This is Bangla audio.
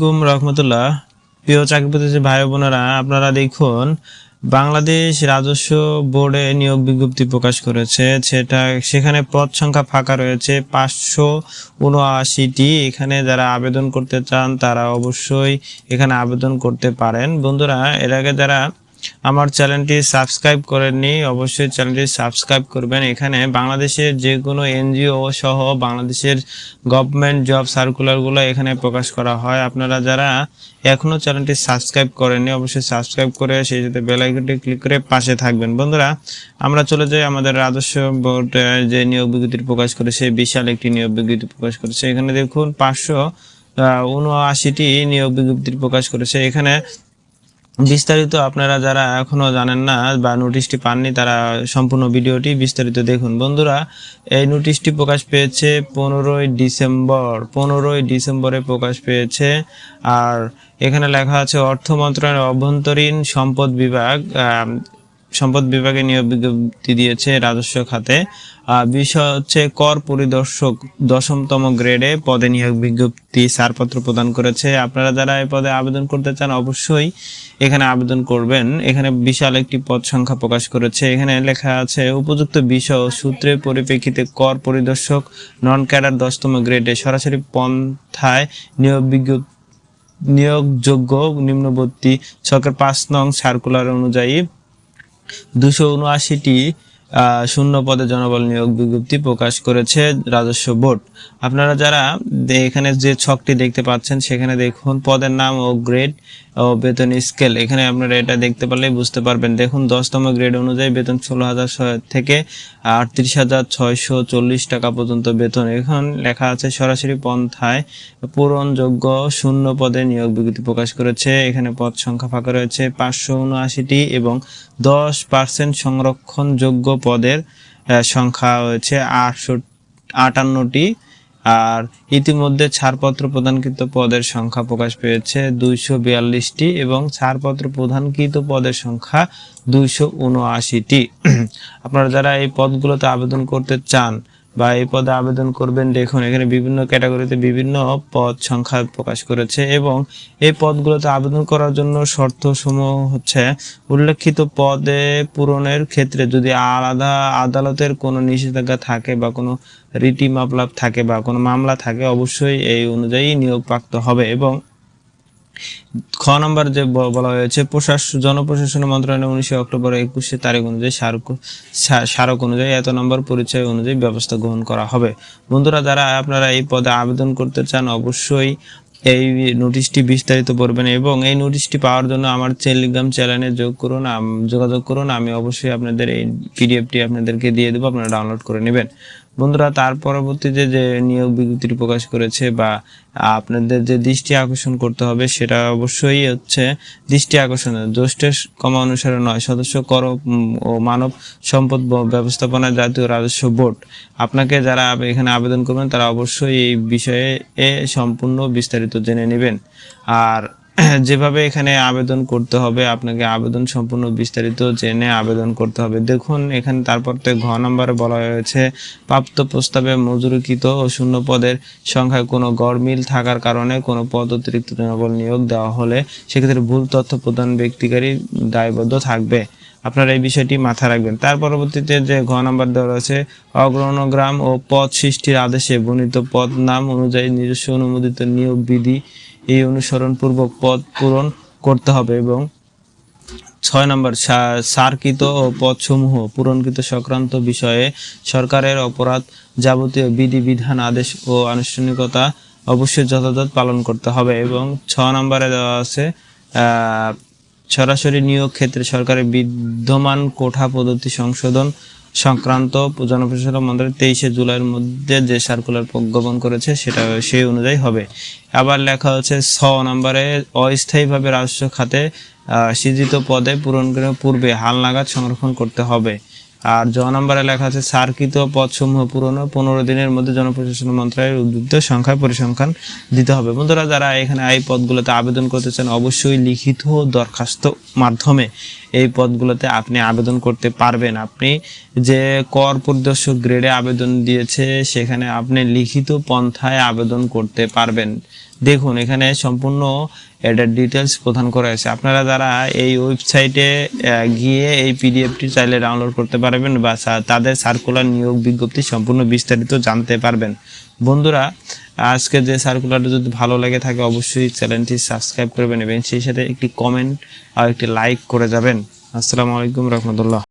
গুম রহমতুল্লাহ। প্রিয় চাকরিপ্রত্যাশী ভাই বোনেরা, আপনারা দেখুন, বাংলাদেশ রাজস্ব বোর্ডে নিয়োগ বিজ্ঞপ্তি প্রকাশ করেছে। সেটা, সেখানে পদ সংখ্যা ফাঁকা রয়েছে, পাঁচশো উনআশিটি। এখানে যারা আবেদন করতে চান, তারা অবশ্যই এখানে আবেদন করতে পারেন। বন্ধুরা, এর আগে যারা আমার চ্যানেলটি সাবস্ক্রাইব করেননি, অবশ্যই চ্যানেলটি সাবস্ক্রাইব করবেন। এখানে বাংলাদেশের যে কোনো এনজিও সহ বাংলাদেশের গভর্নমেন্ট জব সার্কুলারগুলো এখানে প্রকাশ করা হয়। আপনারা যারা এখনও চ্যানেলটি সাবস্ক্রাইব করেননি, অবশ্যই সাবস্ক্রাইব করে সেই সাথে বেল আইকনটি ক্লিক করে পাশে থাকবেন। বন্ধুরা, আমরা চলে যাই আমাদের রাজস্ব বোর্ড যে নিয়োগ বিজ্ঞপ্তি প্রকাশ করেছে বিশাল একটি নিয়োগ বিজ্ঞপ্তি প্রকাশ করেছে। এখানে দেখুন, পাঁচশো উনআশিটি নিয়োগ বিজ্ঞপ্তি প্রকাশ করেছে। এখানে বিস্তারিত আপনারা যারা এখনও জানেন না বা নোটিশটি পাননি, তারা সম্পূর্ণ ভিডিওটি বিস্তারিত দেখুন। বন্ধুরা, এই নোটিশটি প্রকাশ পেয়েছে পনেরোই ডিসেম্বর। পনেরোই ডিসেম্বরে প্রকাশ পেয়েছে। আর এখানে লেখা আছে, অর্থ মন্ত্রণালয়ের অভ্যন্তরীণ সম্পদ বিভাগ সম্পদ বিভাগে নিয়োগ বিজ্ঞপ্তি দিয়েছে রাজস্ব খাতে। বিষয় হচ্ছে কর পরিদর্শক দশমতম গ্রেডে পদে নিয়োগ বিজ্ঞপ্তি ছাড়পত্র প্রদান করেছে। আপনারা যারা এই পদে আবেদন করতে চান অবশ্যই এখানে আবেদন করবেন। এখানে বিশাল একটি পদ সংখ্যা প্রকাশ করেছে। এখানে লেখা আছে, উপযুক্ত বিষয় সূত্রের পরিপ্রেক্ষিতে কর পরিদর্শক নন ক্যাডার দশতম গ্রেডে সরাসরি পন্থায় নিয়োগ বিজ্ঞপ্তি, নিয়োগযোগ্য নিম্নবর্তী সরকার পাঁচ নং সার্কুলার অনুযায়ী দুশো উনআশিটি শূন্য পদে জনবল নিয়োগ বিজ্ঞপ্তি প্রকাশ করেছে রাজস্ব বোর্ড। আপনারা যারা এখানে যে ছকটি দেখতে পাচ্ছেন, সেখানে দেখুন, পদের নাম ও গ্রেড বেতন স্কেল এখানে আপনারা এটা দেখতে পারলেই বুঝতে পারবেন। দেখুন, দশতম গ্রেড অনুযায়ী বেতন ষোলো হাজার থেকে আটত্রিশ হাজার ছয়শো চল্লিশ টাকা পর্যন্ত বেতন। এখন লেখা আছে সরাসরি পন্থায় পূরণযোগ্য শূন্য পদে নিয়োগ বিজ্ঞপ্তি প্রকাশ করেছে। এখানে পদ সংখ্যা ফাঁকা রয়েছে। পাঁচশো উনআশিটি এবং দশ পার্সেন্ট সংরক্ষণযোগ্য পদের সংখ্যা রয়েছে আটশো আটান্নটি। আর ইতিমধ্যে ছাড়পত্র প্রদানকৃত পদের সংখ্যা প্রকাশ পেয়েছে দুইশো বিয়াল্লিশটি এবং ছাড়পত্র প্রদানকৃত পদের সংখ্যা দুইশো উনআশিটি। আপনারা যারা এই পদগুলোতে আবেদন করতে চান বা এই পদে আবেদন করবেন, দেখুন, এখানে বিভিন্ন ক্যাটাগরিতে বিভিন্ন পদ সংখ্যা প্রকাশ করেছে এবং এই পদগুলোতে আবেদন করার জন্য শর্ত সমূহ হচ্ছে, উল্লেখিত পদে পূরণের ক্ষেত্রে যদি আলাদা আদালতের কোনো নিষেধাজ্ঞা থাকে বা কোনো রিটি মামলা থাকে বা কোনো মামলা থাকে, অবশ্যই এই অনুযায়ী নিয়োগ প্রাপ্ত হবে এবং খ নম্বর যে বলা হয়েছে প্রশাসন জনপ্রশাসন মন্ত্রণালয় উনিশে অক্টোবর একুশে তারিখ অনুযায়ী স্মারক স্মারক অনুযায়ী এত নম্বর পরিচয় অনুযায়ী ব্যবস্থা গ্রহণ করা হবে। বন্ধুরা, যারা আপনারা এই পদে আবেদন করতে চান, অবশ্যই এই নোটিশটি বিস্তারিত পড়বেন এবং এই নোটিশটি পাওয়ার জন্য আমার টেলিগ্রাম চ্যানেলে যোগ করুন যোগাযোগ করুন। আমি অবশ্যই আপনাদের এই পিডিএফটি আপনাদেরকে দিয়ে দেবো, আপনারা ডাউনলোড করে নেবেন। বন্ধুরা, তার পরবর্তীতে যে নিয়োগ বিজ্ঞপ্তিটি প্রকাশ করেছে বা আপনাদের যে দৃষ্টি আকর্ষণ করতে হবে, সেটা অবশ্যই হচ্ছে দৃষ্টি আকর্ষণ। জ্যেষ্ঠের কমা অনুসারে নয়, সদস্য কর ও মানব সম্পদ ব্যবস্থাপনা জাতীয় রাজস্ব বোর্ড। আপনাকে যারা এখানে আবেদন করবেন, তারা অবশ্যই এই বিষয়ে সম্পূর্ণ বিস্তারিত জেনে নেবেন। আর যেভাবে এখানে আবেদন করতে হবে, আপনাকে আবেদন সম্পূর্ণ বিস্তারিত জেনে আবেদন করতে হবে। দেখুন, এখানে তারপর তো ঘ নম্বরে বলা হয়েছে, প্রাপ্ত প্রস্তাবে মজুরিকৃত ও শূন্য পদের সংখ্যায় কোনো গড়মিল থাকার কারণে কোনো পদ অতিরিক্ত জনবল নিয়োগ দেওয়া হলে সেক্ষেত্রে ভুল তথ্য প্রদান ব্যক্তিকারী দায়বদ্ধ থাকবে। আপনারা এই বিষয়টি মাথায় রাখবেন। তার পরবর্তীতে যে ঘ নম্বর দেওয়া রয়েছে, অগ্রণগ্রাম ও পদ সৃষ্টির আদেশে বর্ণিত পদ নাম অনুযায়ী নিজস্ব অনুমোদিত নিয়োগ বিধি এই অনুসরণ পূর্বক পদ পূরণ করতে হবে এবং ছয় নম্বর সারকৃত ও পদসমূহ পূরণকৃত সংক্রান্ত বিষয়ে সরকারের অপরাধ যাবতীয় বিধি, বিধান, আদেশ ও আনুষ্ঠানিকতা অবশ্যই যথাযথ পালন করতে হবে এবং ছ নম্বরে দেওয়া আছে সরাসরি নিয়োগ ক্ষেত্রে সরকারের বিদ্যমান কোঠা পদ্ধতি সংশোধন সংক্রান্ত জনপ্রশাসন মন্ত্রী তেইশে জুলাইয়ের মধ্যে যে সার্কুলার প্রজ্ঞাপন করেছে, সেটা সেই অনুযায়ী হবে। আবার লেখা হচ্ছে ছ নম্বরে, অস্থায়ীভাবে রাজস্ব খাতে সৃজিত পদে পূরণ করে পূর্বে হালনাগাদ সংরক্ষণ করতে হবে। আর জ নম্বরে লেখা আছে, সার্কিত পদসমূহ পূরণ পনেরো দিনের মধ্যে জনপ্রশাসন মন্ত্রণালয়ের উদ্যুক্ত সংখ্যায় পরিসংখ্যান দিতে হবে। বন্ধুরা, যারা এখানে এই পদগুলোতে আবেদন করতে চান, অবশ্যই লিখিত দরখাস্ত মাধ্যমে এই পদগুলোতে আপনি আবেদন করতে পারবেন। আপনি যে কর পরিদর্শক গ্রেডে আবেদন দিয়েছে, সেখানে আপনি লিখিত পন্থায় আবেদন করতে পারবেন। দেখুন, এখানে সম্পূর্ণ এটার ডিটেলস প্রদান করা আছে আপনারা যারা এই ওয়েবসাইটে গিয়ে এই পিডিএফটি চাইলে ডাউনলোড করতে পারবেন বা তাদের সার্কুলার নিয়োগ বিজ্ঞপ্তি সম্পূর্ণ বিস্তারিত জানতে পারবেন। বন্ধুরা, আজকে যে সার্কুলারটা যদি ভালো লাগে থাকে, অবশ্যই চ্যানেলটি সাবস্ক্রাইব করবেন এবং সেই সাথে একটি কমেন্ট আর একটি লাইক করে যাবেন। আসসালামু আলাইকুম রহমতুল্লাহ।